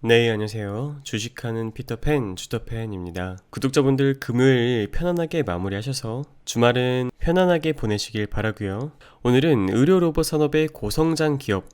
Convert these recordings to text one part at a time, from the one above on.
네, 안녕하세요. 주식하는 피터팬, 주터팬입니다. 구독자분들 금요일 편안하게 마무리하셔서 주말은 편안하게 보내시길 바라고요. 오늘은 의료 로봇 산업의 고성장 기업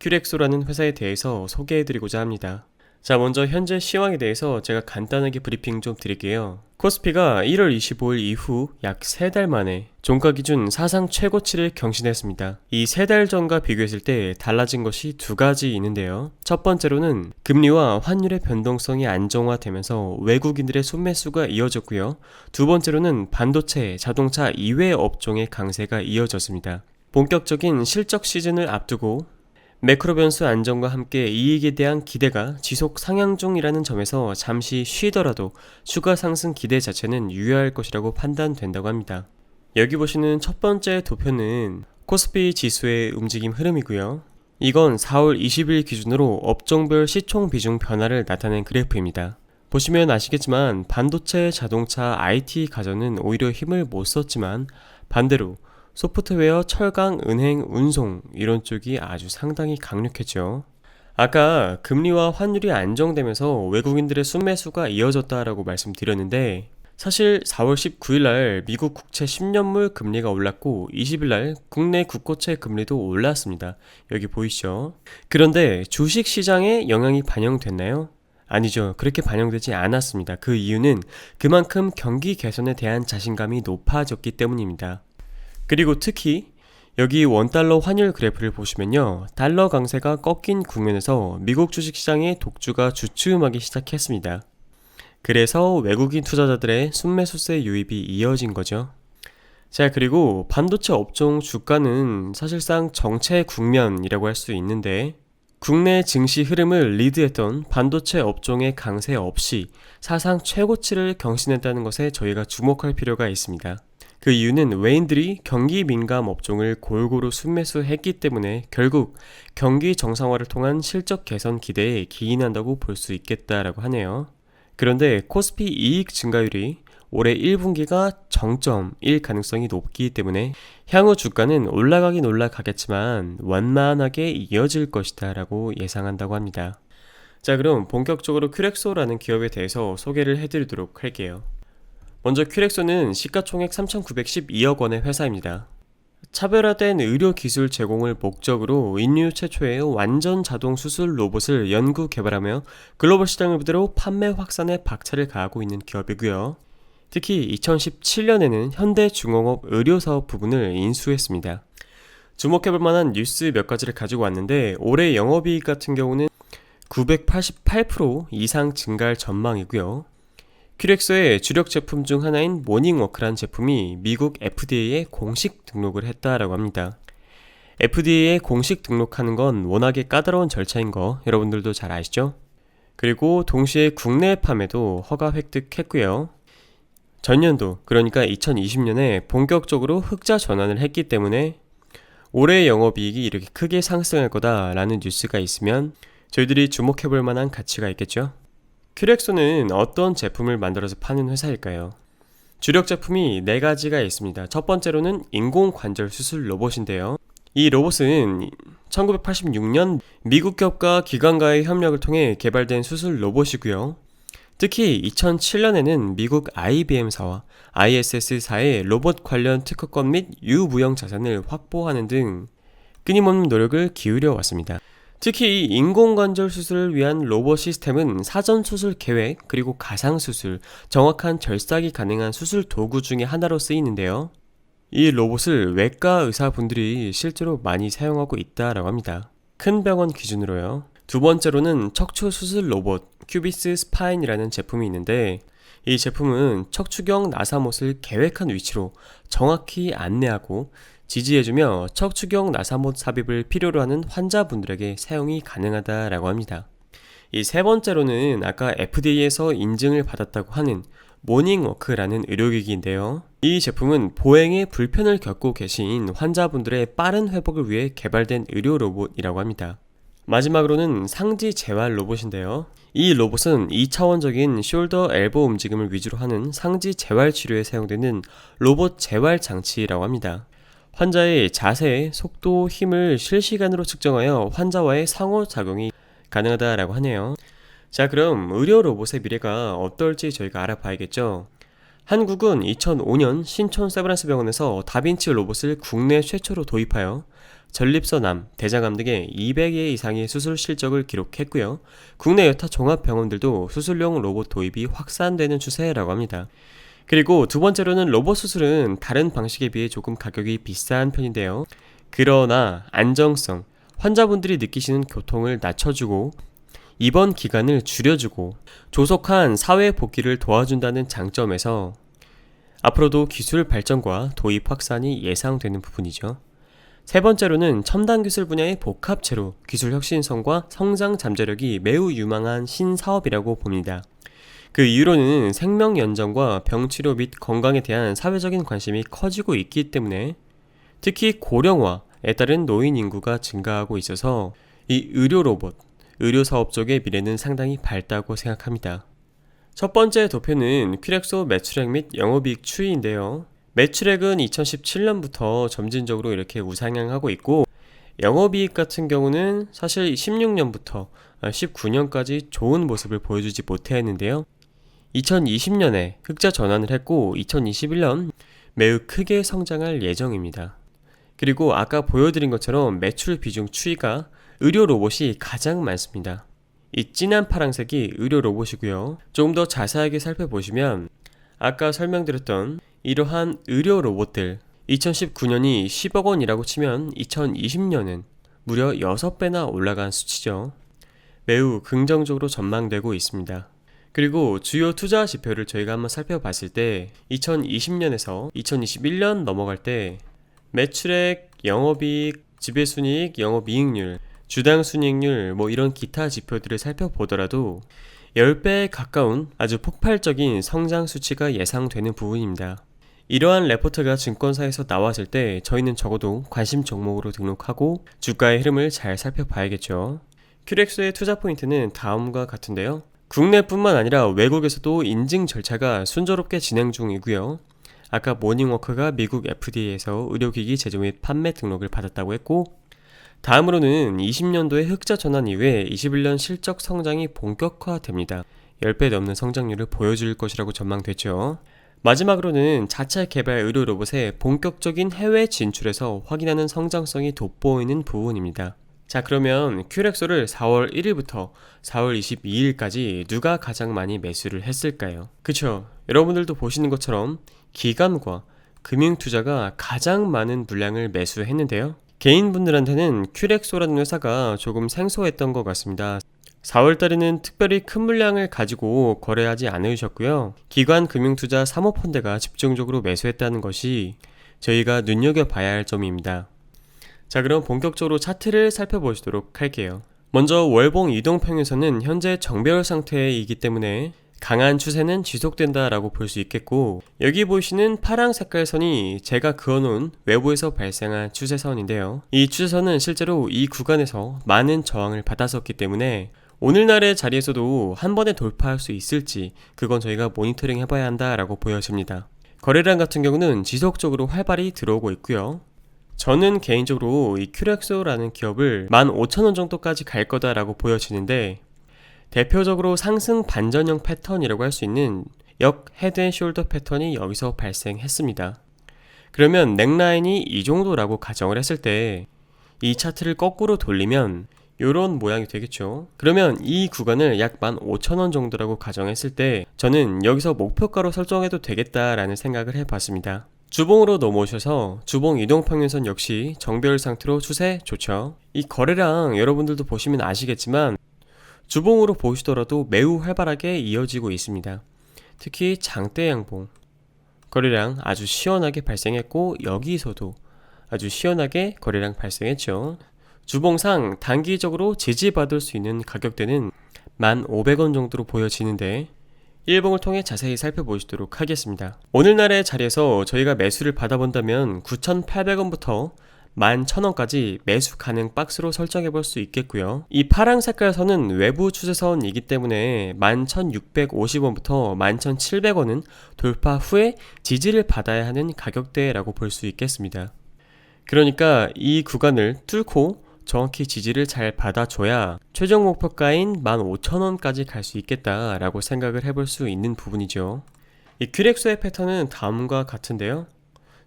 큐렉소라는 회사에 대해서 소개해드리고자 합니다. 자, 먼저 현재 시황에 대해서 제가 간단하게 브리핑 좀 드릴게요. 코스피가 1월 25일 이후 약 3달 만에 종가 기준 사상 최고치를 경신했습니다. 이 3달 전과 비교했을 때 달라진 것이 두 가지 있는데요. 첫 번째로는 금리와 환율의 변동성이 안정화되면서 외국인들의 순매수가 이어졌고요. 두 번째로는 반도체, 자동차 이외 업종의 강세가 이어졌습니다. 본격적인 실적 시즌을 앞두고 매크로 변수 안정과 함께 이익에 대한 기대가 지속 상향 중이라는 점에서 잠시 쉬더라도 추가 상승 기대 자체는 유효할 것이라고 판단된다고 합니다. 여기 보시는 첫 번째 도표는 코스피 지수의 움직임 흐름이고요. 이건 4월 20일 기준으로 업종별 시총 비중 변화를 나타낸 그래프입니다. 보시면 아시겠지만 반도체, 자동차, IT 가전은 오히려 힘을 못 썼지만 반대로 소프트웨어, 철강, 은행, 운송 이런 쪽이 아주 상당히 강력했죠. 아까 금리와 환율이 안정되면서 외국인들의 순매수가 이어졌다라고 말씀드렸는데 사실 4월 19일 날 미국 국채 10년물 금리가 올랐고 20일 날 국내 국고채 금리도 올랐습니다. 여기 보이시죠? 그런데 주식 시장에 영향이 반영됐나요? 아니죠. 그렇게 반영되지 않았습니다. 그 이유는 그만큼 경기 개선에 대한 자신감이 높아졌기 때문입니다. 그리고 특히 여기 원달러 환율 그래프를 보시면요. 달러 강세가 꺾인 국면에서 미국 주식시장의 독주가 주춤하기 시작했습니다. 그래서 외국인 투자자들의 순매수세 유입이 이어진 거죠. 자, 그리고 반도체 업종 주가는 사실상 정체 국면이라고 할 수 있는데 국내 증시 흐름을 리드했던 반도체 업종의 강세 없이 사상 최고치를 경신했다는 것에 저희가 주목할 필요가 있습니다. 그 이유는 외인들이 경기 민감 업종을 골고루 순매수했기 때문에 결국 경기 정상화를 통한 실적 개선 기대에 기인한다고 볼 수 있겠다라고 하네요. 그런데 코스피 이익 증가율이 올해 1분기가 정점일 가능성이 높기 때문에 향후 주가는 올라가긴 올라가겠지만 완만하게 이어질 것이다 라고 예상한다고 합니다. 자 그럼 본격적으로 큐렉소라는 기업에 대해서 소개를 해드리도록 할게요. 먼저 큐렉소는 시가총액 3,912억 원의 회사입니다. 차별화된 의료 기술 제공을 목적으로 인류 최초의 완전 자동 수술 로봇을 연구 개발하며 글로벌 시장을 부대로 판매 확산에 박차를 가하고 있는 기업이고요. 특히 2017년에는 현대중공업 의료사업 부분을 인수했습니다. 주목해볼 만한 뉴스 몇 가지를 가지고 왔는데 올해 영업이익 같은 경우는 988% 이상 증가할 전망이고요. 큐렉스의 주력 제품 중 하나인 모닝워크란 제품이 미국 FDA에 공식 등록을 했다라고 합니다. FDA에 공식 등록하는 건 워낙에 까다로운 절차인 거 여러분들도 잘 아시죠? 그리고 동시에 국내 판매도 허가 획득했고요. 전년도 그러니까 2020년에 본격적으로 흑자 전환을 했기 때문에 올해 영업이익이 이렇게 크게 상승할 거다라는 뉴스가 있으면 저희들이 주목해 볼 만한 가치가 있겠죠. 큐렉소는 어떤 제품을 만들어서 파는 회사일까요? 주력 제품이 네 가지가 있습니다. 첫 번째로는 인공 관절 수술 로봇인데요. 이 로봇은 1986년 미국 기업과 기관과의 협력을 통해 개발된 수술 로봇이고요. 특히 2007년에는 미국 IBM사와 ISS사의 로봇 관련 특허권 및 유무형 자산을 확보하는 등 끊임없는 노력을 기울여 왔습니다. 특히 인공관절 수술을 위한 로봇 시스템은 사전 수술 계획 그리고 가상 수술, 정확한 절삭이 가능한 수술 도구 중의 하나로 쓰이는데요. 이 로봇을 외과 의사분들이 실제로 많이 사용하고 있다라고 합니다. 큰 병원 기준으로요. 두 번째로는 척추 수술 로봇 큐비스 스파인이라는 제품이 있는데 이 제품은 척추경 나사못을 계획한 위치로 정확히 안내하고 지지해주며 척추경 나사못 삽입을 필요로 하는 환자분들에게 사용이 가능하다라고 합니다. 이 세 번째로는 아까 FDA에서 인증을 받았다고 하는 모닝워크라는 의료기기인데요. 이 제품은 보행에 불편을 겪고 계신 환자분들의 빠른 회복을 위해 개발된 의료 로봇이라고 합니다. 마지막으로는 상지 재활 로봇인데요. 이 로봇은 2차원적인 숄더 엘보 움직임을 위주로 하는 상지 재활 치료에 사용되는 로봇 재활 장치라고 합니다. 환자의 자세, 속도, 힘을 실시간으로 측정하여 환자와의 상호작용이 가능하다라고 하네요. 자, 그럼 의료 로봇의 미래가 어떨지 저희가 알아봐야겠죠. 한국은 2005년 신촌 세브란스 병원에서 다빈치 로봇을 국내 최초로 도입하여 전립선암, 대장암 등의 200회 이상의 수술 실적을 기록했고요. 국내 여타 종합병원들도 수술용 로봇 도입이 확산되는 추세라고 합니다. 그리고 두 번째로는 로봇 수술은 다른 방식에 비해 조금 가격이 비싼 편인데요. 그러나 안정성, 환자분들이 느끼시는 고통을 낮춰주고 입원 기간을 줄여주고 조속한 사회 복귀를 도와준다는 장점에서 앞으로도 기술 발전과 도입 확산이 예상되는 부분이죠. 세 번째로는 첨단 기술 분야의 복합체로 기술 혁신성과 성장 잠재력이 매우 유망한 신사업이라고 봅니다. 그 이유로는 생명 연장과 병치료 및 건강에 대한 사회적인 관심이 커지고 있기 때문에 특히 고령화에 따른 노인 인구가 증가하고 있어서 이 의료 로봇, 의료 사업 쪽의 미래는 상당히 밝다고 생각합니다. 첫 번째 도표는 큐렉소 매출액 및 영업이익 추이인데요. 매출액은 2017년부터 점진적으로 이렇게 우상향하고 있고 영업이익 같은 경우는 사실 16년부터 19년까지 좋은 모습을 보여주지 못했는데요. 2020년에 흑자 전환을 했고 2021년 매우 크게 성장할 예정입니다. 그리고 아까 보여드린 것처럼 매출 비중 추이가 의료 로봇이 가장 많습니다. 이 진한 파란색이 의료 로봇이고요. 조금 더 자세하게 살펴보시면 아까 설명드렸던 이러한 의료 로봇들 2019년이 10억 원이라고 치면 2020년은 무려 6배나 올라간 수치죠. 매우 긍정적으로 전망되고 있습니다. 그리고 주요 투자 지표를 저희가 한번 살펴봤을 때 2020년에서 2021년 넘어갈 때 매출액, 영업이익, 지배순이익, 영업이익률 주당 순이익률 뭐 이런 기타 지표들을 살펴보더라도 10배에 가까운 아주 폭발적인 성장 수치가 예상되는 부분입니다. 이러한 레포트가 증권사에서 나왔을 때 저희는 적어도 관심 종목으로 등록하고 주가의 흐름을 잘 살펴봐야겠죠. 큐렉스의 투자 포인트는 다음과 같은데요. 국내뿐만 아니라 외국에서도 인증 절차가 순조롭게 진행 중이고요. 아까 모닝워크가 미국 FDA에서 의료기기 제조 및 판매 등록을 받았다고 했고 다음으로는 20년도의 흑자 전환 이후에 21년 실적 성장이 본격화됩니다. 10배 넘는 성장률을 보여줄 것이라고 전망됐죠. 마지막으로는 자체 개발 의료 로봇의 본격적인 해외 진출에서 확인하는 성장성이 돋보이는 부분입니다. 자, 그러면 큐렉소를 4월 1일부터 4월 22일까지 누가 가장 많이 매수를 했을까요? 그쵸. 여러분들도 보시는 것처럼 기관과 금융투자가 가장 많은 물량을 매수했는데요. 개인분들한테는 큐렉소라는 회사가 조금 생소했던 것 같습니다. 4월달에는 특별히 큰 물량을 가지고 거래하지 않으셨고요. 기관 금융투자 사모펀드가 집중적으로 매수했다는 것이 저희가 눈여겨봐야 할 점입니다. 자 그럼 본격적으로 차트를 살펴보시도록 할게요. 먼저 월봉 이동평에서는 현재 정배열 상태이기 때문에 강한 추세는 지속된다라고 볼 수 있겠고 여기 보시는 파랑 색깔 선이 제가 그어놓은 외부에서 발생한 추세선인데요. 이 추세선은 실제로 이 구간에서 많은 저항을 받았었기 때문에 오늘날의 자리에서도 한 번에 돌파할 수 있을지 그건 저희가 모니터링 해봐야 한다라고 보여집니다. 거래량 같은 경우는 지속적으로 활발히 들어오고 있고요. 저는 개인적으로 이 큐렉소라는 기업을 15,000원 정도까지 갈 거다라고 보여지는데 대표적으로 상승 반전형 패턴이라고 할 수 있는 역 헤드 앤 숄더 패턴이 여기서 발생했습니다. 그러면 넥라인이 이 정도라고 가정을 했을 때 이 차트를 거꾸로 돌리면 이런 모양이 되겠죠. 그러면 이 구간을 약 15,000원 정도라고 가정했을 때 저는 여기서 목표가로 설정해도 되겠다라는 생각을 해봤습니다. 주봉으로 넘어오셔서 주봉 이동평균선 역시 정별 상태로 추세 좋죠. 이 거래량 여러분들도 보시면 아시겠지만 주봉으로 보시더라도 매우 활발하게 이어지고 있습니다. 특히 장대 양봉 거래량 아주 시원하게 발생했고 여기서도 아주 시원하게 거래량 발생했죠. 주봉상 단기적으로 지지받을 수 있는 가격대는 1,500원 정도로 보여지는데 일봉을 통해 자세히 살펴보시도록 하겠습니다. 오늘날의 자리에서 저희가 매수를 받아본다면 9,800원부터 11,000원까지 매수 가능 박스로 설정해 볼 수 있겠고요. 이 파랑 색깔 선은 외부 추세선이기 때문에 11,650원부터 11,700원은 돌파 후에 지지를 받아야 하는 가격대라고 볼 수 있겠습니다. 그러니까 이 구간을 뚫고 정확히 지지를 잘 받아줘야 최종 목표가인 15,000원까지 갈 수 있겠다라고 생각을 해볼 수 있는 부분이죠. 이 큐렉소의 패턴은 다음과 같은데요.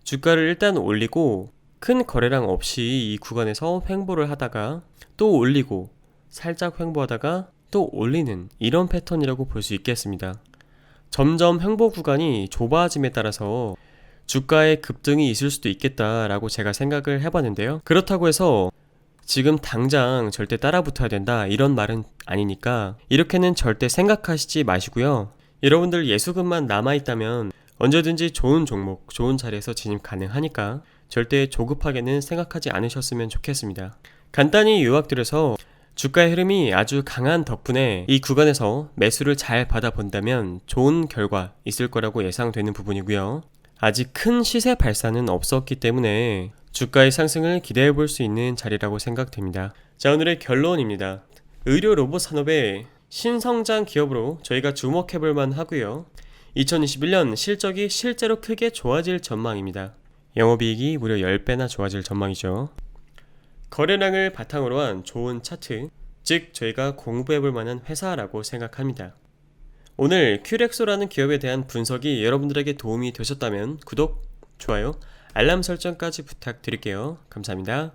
주가를 일단 올리고 큰 거래량 없이 이 구간에서 횡보를 하다가 또 올리고 살짝 횡보하다가 또 올리는 이런 패턴이라고 볼 수 있겠습니다. 점점 횡보 구간이 좁아짐에 따라서 주가의 급등이 있을 수도 있겠다라고 제가 생각을 해봤는데요. 그렇다고 해서 지금 당장 절대 따라 붙어야 된다 이런 말은 아니니까 이렇게는 절대 생각하시지 마시고요. 여러분들 예수금만 남아있다면 언제든지 좋은 종목, 좋은 자리에서 진입 가능하니까 절대 조급하게는 생각하지 않으셨으면 좋겠습니다. 간단히 요약드려서 주가의 흐름이 아주 강한 덕분에 이 구간에서 매수를 잘 받아본다면 좋은 결과 있을 거라고 예상되는 부분이고요. 아직 큰 시세 발산은 없었기 때문에 주가의 상승을 기대해 볼 수 있는 자리라고 생각됩니다. 자, 오늘의 결론입니다. 의료 로봇 산업의 신성장 기업으로 저희가 주목해 볼 만 하고요. 2021년 실적이 실제로 크게 좋아질 전망입니다. 영업이익이 무려 10배나 좋아질 전망이죠. 거래량을 바탕으로 한 좋은 차트, 즉 저희가 공부해 볼 만한 회사라고 생각합니다. 오늘 큐렉소라는 기업에 대한 분석이 여러분들에게 도움이 되셨다면 구독, 좋아요, 알람 설정까지 부탁드릴게요. 감사합니다.